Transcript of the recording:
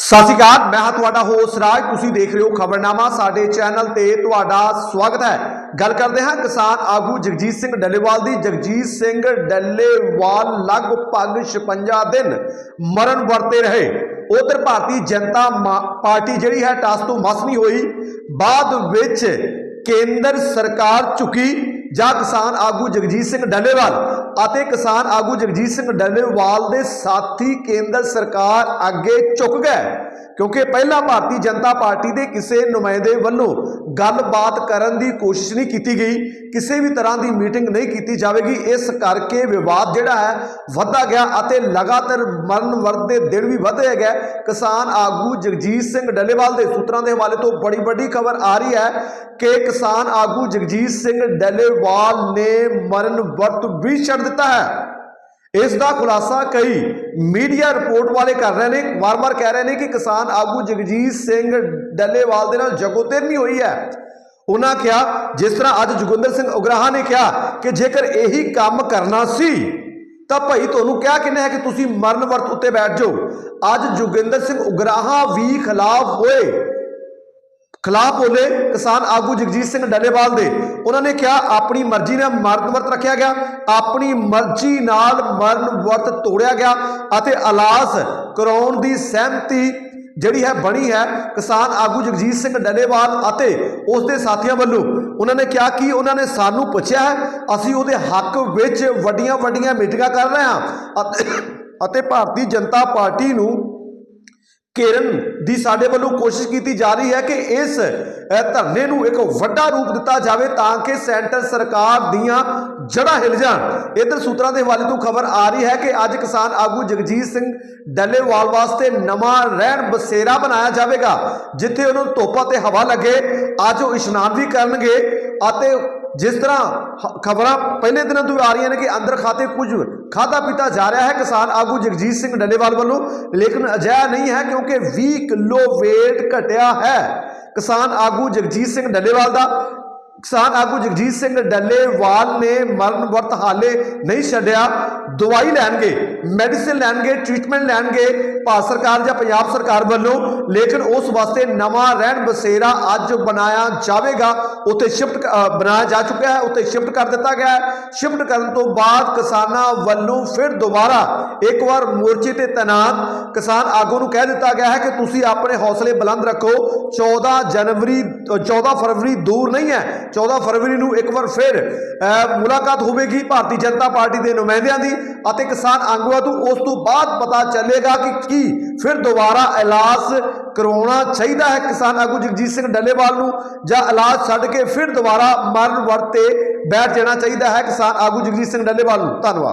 ਸਤਿ ਸ਼੍ਰੀ ਅਕਾਲ, ਮੈਂ ਹਾਂ ਤੁਹਾਡਾ ਹੋਸਟ ਰਾਜ। ਤੁਸੀਂ ਦੇਖ ਰਹੇ ਹੋ ਖਬਰਨਾਮਾ, ਸਾਡੇ ਚੈਨਲ ਤੇ ਤੁਹਾਡਾ ਸਵਾਗਤ ਹੈ। ਗੱਲ ਕਰਦੇ ਹਾਂ ਕਿਸਾਨ ਆਗੂ ਜਗਜੀਤ ਸਿੰਘ ਡੱਲੇਵਾਲ ਦੀ। ਜਗਜੀਤ ਸਿੰਘ ਡੱਲੇਵਾਲ ਲਗਭਗ 56 ਦਿਨ ਮਰਨ ਵਰਤੇ ਰਹੇ। ਉਧਰ ਭਾਰਤੀ ਜਨਤਾ ਮਾ- ਪਾਰਟੀ ਜਿਹੜੀ ਹੈ ਟਸ ਤੋਂ ਮਸ ਨਹੀਂ ਹੋਈ। ਬਾਅਦ ਵਿੱਚ ਕੇਂਦਰ ਸਰਕਾਰ ਝੁਕੀ ਜਾਂ ਕਿਸਾਨ ਆਗੂ ਜਗਜੀਤ ਸਿੰਘ ਡੱਲੇਵਾਲ ਅਤੇ ਕਿਸਾਨ ਆਗੂ ਜਗਜੀਤ ਸਿੰਘ ਡੱਲੇਵਾਲ ਦੇ ਸਾਥੀ ਕੇਂਦਰ ਸਰਕਾਰ ਅੱਗੇ ਝੁਕ ਗਏ। ਕਿਉਂਕਿ ਪਹਿਲਾਂ ਭਾਰਤੀ ਜਨਤਾ ਪਾਰਟੀ ਦੇ ਕਿਸੇ ਨੁਮਾਇੰਦੇ ਵੱਲੋਂ ਗੱਲਬਾਤ ਕਰਨ ਦੀ ਕੋਸ਼ਿਸ਼ ਨਹੀਂ ਕੀਤੀ ਗਈ, ਕਿਸੇ ਵੀ ਤਰ੍ਹਾਂ ਦੀ ਮੀਟਿੰਗ ਨਹੀਂ ਕੀਤੀ ਜਾਵੇਗੀ, ਇਸ ਕਰਕੇ ਵਿਵਾਦ ਜਿਹੜਾ ਹੈ ਵੱਧਦਾ ਗਿਆ ਅਤੇ ਲਗਾਤਾਰ ਮਰਨ ਵਰਤ ਦੇ ਦਿਨ ਵੀ ਵਧੇ ਗਏ ਕਿਸਾਨ ਆਗੂ ਜਗਜੀਤ ਸਿੰਘ ਡੱਲੇਵਾਲ ਦੇ ਸੂਤਰਾਂ ਦੇ ਹਵਾਲੇ ਤੋਂ ਬੜੀ ਵੱਡੀ ਖਬਰ ਆ ਰਹੀ ਹੈ ਕਿ ਕਿਸਾਨ ਆਗੂ ਜਗਜੀਤ ਸਿੰਘ ਡੱਲੇਵਾਲ ਨੇ ਮਰਨ ਵਰਤ ਵੀ ਛੱਡ ਦਿੱਤਾ ਹੈ। ਇਸ ਦਾ ਖੁਲਾਸਾ ਕਈ ਮੀਡੀਆ ਰਿਪੋਰਟ ਵਾਲੇ ਕਰ ਰਹੇ ਨੇ। ਵਾਰ-ਵਾਰ ਕਹਿ ਰਹੇ ਨੇ ਕਿ ਕਿਸਾਨ ਆਗੂ ਜਗਜੀਤ ਸਿੰਘ ਡੱਲੇਵਾਲ ਦੇ ਨਾਲ ਜਗੋਤੇਰ ਨਹੀਂ ਹੋਈ ਹੈ। ਉਹਨਾਂ ਕਿਹਾ, ਜਿਸ ਤਰ੍ਹਾਂ ਅੱਜ ਜੋਗਿੰਦਰ ਸਿੰਘ ਉਗਰਾਹਾ ਨੇ ਕਿਹਾ ਕਿ ਜੇਕਰ ਇਹੀ ਕੰਮ ਕਰਨਾ ਸੀ, ਤਾਂ ਭਾਈ ਤੁਹਾਨੂੰ ਕਿਹਾ ਕਿਨੇ ਹੈ ਕਿ ਤੁਸੀਂ ਮਰਨ ਵਰਤ ਉੱਤੇ ਬੈਠ ਜਾਓ। ਅੱਜ ਜੋਗਿੰਦਰ ਸਿੰਘ ਉਗਰਾਹਾ ਵੀ ਖਿਲਾਫ ਹੋਏ। ਖਿਲਾਫ ਬੋਲੇ ਕਿਸਾਨ ਆਗੂ ਜਗਜੀਤ ਸਿੰਘ ਡੱਲੇਵਾਲ ਦੇ। ਉਹਨਾਂ ਨੇ ਕਿਹਾ, ਆਪਣੀ ਮਰਜ਼ੀ ਨਾਲ ਮਰਨ ਵਰਤ ਰੱਖਿਆ ਗਿਆ। ਆਪਣੀ ਮਰਜ਼ੀ ਨਾਲ ਮਰਨ ਵਰਤ ਤੋੜਿਆ ਗਿਆ ਅਤੇ ਅਲਾਸ ਕਰਾਉਣ ਦੀ ਸਹਿਮਤੀ ਜਿਹੜੀ ਹੈ, ਬਣੀ ਹੈ ਕਿਸਾਨ ਆਗੂ ਜਗਜੀਤ ਸਿੰਘ ਡੱਲੇਵਾਲ ਅਤੇ ਉਸ ਦੇ ਸਾਥੀਆਂ ਵੱਲੋਂ। ਉਹਨਾਂ ਨੇ ਕਿਹਾ ਕਿ ਉਹਨਾਂ ਨੇ ਸਾਨੂੰ ਪੁੱਛਿਆ ਹੈ, ਅਸੀਂ ਉਹਦੇ ਹੱਕ ਵਿੱਚ ਵੱਡੀਆਂ ਵੱਡੀਆਂ ਮੀਟਿੰਗਾਂ ਕਰ ਰਹੇ ਹਾਂ। ਅਤੇ ਅਤੇ ਭਾਰਤੀ ਜਨਤਾ ਪਾਰਟੀ ਨੂੰ ਘੇਰਨ ਦੀ ਸਾਡੇ ਵੱਲੋਂ ਕੋਸ਼ਿਸ਼ ਕੀਤੀ ਜਾ ਰਹੀ ਹੈ ਕਿ ਇਸ ਧਰਨੇ ਨੂੰ ਇੱਕ ਵੱਡਾ ਰੂਪ ਦਿੱਤਾ ਜਾਵੇ ਤਾਂ ਕਿ ਸੈਂਟਰ ਸਰਕਾਰ ਦੀਆਂ ਜੜ੍ਹਾਂ ਹਿਲ ਜਾਣ। ਇਧਰ ਸੂਤਰਾਂ ਦੇ ਹਵਾਲੇ ਤੋਂ ਖਬਰ ਆ ਰਹੀ ਹੈ ਕਿ ਅੱਜ ਕਿਸਾਨ ਆਗੂ ਜਗਜੀਤ ਸਿੰਘ ਡੱਲੇਵਾਲ ਵਾਸਤੇ ਨਵਾਂ ਰਹਿਣ ਬਸੇਰਾ ਬਣਾਇਆ ਜਾਵੇਗਾ, ਜਿੱਥੇ ਉਹਨਾਂ ਨੂੰ ਧੁੱਪ 'ਤੇ ਹਵਾ ਲੱਗੇ, ਅੱਜ ਉਹ ਇਸ਼ਨਾਨ ਵੀ ਕਰਨਗੇ ਅਤੇ ਜਿਸ ਤਰ੍ਹਾਂ ਖਬਰਾਂ ਪਹਿਲੇ ਦਿਨਾਂ ਤੋਂ ਆ ਰਹੀਆਂ ਨੇ ਕਿ ਅੰਦਰ ਖਾਤੇ ਕੁਝ ਖਾਦਾ ਪੀਤਾ ਜਾ ਰਿਹਾ ਹੈ ਕਿਸਾਨ ਆਗੂ ਜਗਜੀਤ ਸਿੰਘ ਡੱਲੇਵਾਲ ਵੱਲੋਂ ਲੇਕਿਨ ਅਜਿਹਾ ਨਹੀਂ ਹੈ ਕਿਉਂਕਿ 20 ਕਿਲੋ weight ਘਟਿਆ ਹੈ ਕਿਸਾਨ ਆਗੂ ਜਗਜੀਤ ਸਿੰਘ ਡੱਲੇਵਾਲ ਦਾ ਕਿਸਾਨ ਆਗੂ ਜਗਜੀਤ ਸਿੰਘ ਡੱਲੇਵਾਲ ਨੇ ਮਰਨ ਵਰਤ ਹਾਲੇ ਨਹੀਂ ਛੱਡਿਆ ਦਵਾਈ ਲੈਣਗੇ ਮੈਡੀਸਿਨ ਲੈਣਗੇ ਟ੍ਰੀਟਮੈਂਟ ਲੈਣਗੇ ਭਾਰਤ ਸਰਕਾਰ ਜਾਂ ਪੰਜਾਬ ਸਰਕਾਰ ਵੱਲੋਂ। ਲੇਕਿਨ ਉਸ ਵਾਸਤੇ ਨਵਾਂ ਰਹਿਣ ਬਸੇਰਾ ਅੱਜ ਬਣਾਇਆ ਜਾਵੇਗਾ। ਉੱਥੇ ਸ਼ਿਫਟ ਬਣਾਇਆ ਜਾ ਚੁੱਕਿਆ ਹੈ ਉੱਥੇ ਸ਼ਿਫਟ ਕਰ ਦਿੱਤਾ ਗਿਆ ਹੈ। ਸ਼ਿਫਟ ਕਰਨ ਤੋਂ ਬਾਅਦ ਕਿਸਾਨਾਂ ਵੱਲੋਂ ਫਿਰ ਦੁਬਾਰਾ ਇੱਕ ਵਾਰ ਮੋਰਚੇ ਤੇ ਤੈਨਾਤ ਕਿਸਾਨ ਆਗੂ ਨੂੰ ਕਹਿ ਦਿੱਤਾ ਗਿਆ ਹੈ ਕਿ ਤੁਸੀਂ ਆਪਣੇ ਹੌਸਲੇ ਬੁਲੰਦ ਰੱਖੋ। 14 ਜਨਵਰੀ ਅ, 14 ਫਰਵਰੀ ਦੂਰ ਨਹੀਂ ਹੈ। 14 ਫਰਵਰੀ ਨੂੰ ਇੱਕ ਵਾਰ ਫਿਰ ਮੁਲਾਕਾਤ ਹੋਵੇਗੀ ਭਾਰਤੀ ਜਨਤਾ ਪਾਰਟੀ ਦੇ ਨੁਮਾਇੰਦਿਆਂ ਦੀ। ਅਤੇ ਕਿਸਾਨ ਆਗੂਆਂ ਤੋਂ ਉਸ ਤੋਂ ਬਾਅਦ ਪਤਾ ਚੱਲੇਗਾ ਕਿ ਕੀ ਫਿਰ ਦੁਬਾਰਾ ਇਲਾਜ ਕਰਵਾਉਣਾ ਚਾਹੀਦਾ ਹੈ। ਕਿਸਾਨ ਆਗੂ ਜਗਜੀਤ ਸਿੰਘ ਡੱਲੇਵਾਲ ਨੂੰ ਜਾਂ ਇਲਾਜ ਛੱਡ ਕੇ ਫਿਰ ਦੁਬਾਰਾ ਮਰਨ ਵਰਤੇ ਬੈਠ ਜਾਣਾ ਚਾਹੀਦਾ ਹੈ। ਕਿਸਾਨ ਆਗੂ ਜਗਜੀਤ ਸਿੰਘ ਡੱਲੇਵਾਲ ਨੂੰ ਧੰਨਵਾਦ।